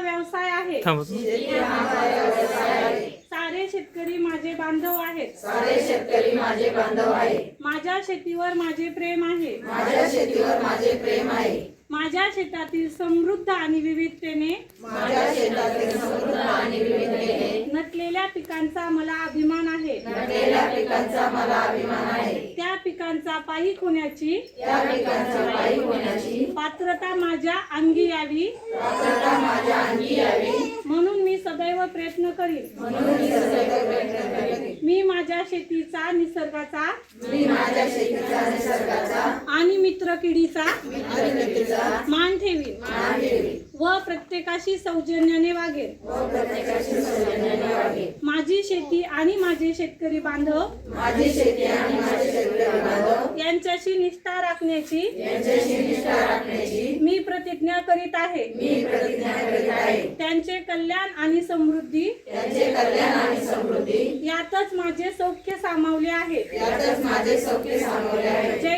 माझा व्यवसाय आहे. सारे शेतकरी माझे बांधव आहेत. सारे शेतकरी माझे बांधव आहे माझ्या शेतीवर माझे प्रेम आहे. माझ्या शेतीवर माझे प्रेम आहे. माझ्या शेतातील समृद्ध आणि विविधतेने माझ्या शेतातील समृद्ध आणि विविधतेने नटलेल्या पिकांचा मला अभिमान आहे. नटलेल्या पिकांचा मला अभिमान आहे. त्या पिकांचा पायी होण्याची त्या पिकांचा पात्रता माझ्या अंगी यावी. म्हणून मी सदैव प्रयत्न करीन. मी माझ्या शेतीचा निसर्गाचा आणि मित्र किडीचा मान ठेवीन. ठेवी व प्रत्येकाशी सौजन्याने वागेन. व प्रत्येकाशी सौजन्याने वागेन. माझी शेती आणि माझे शेतकरी बांधव माझी शेती आणि माझे शेतकरी बांधव यांच्याशी निष्ठा राखण्याची मी प्रतिज्ञा करीत आहे. त्यांचे कल्याण आणि समृद्धी यातच माझे सौख्य सामावले आहे. जय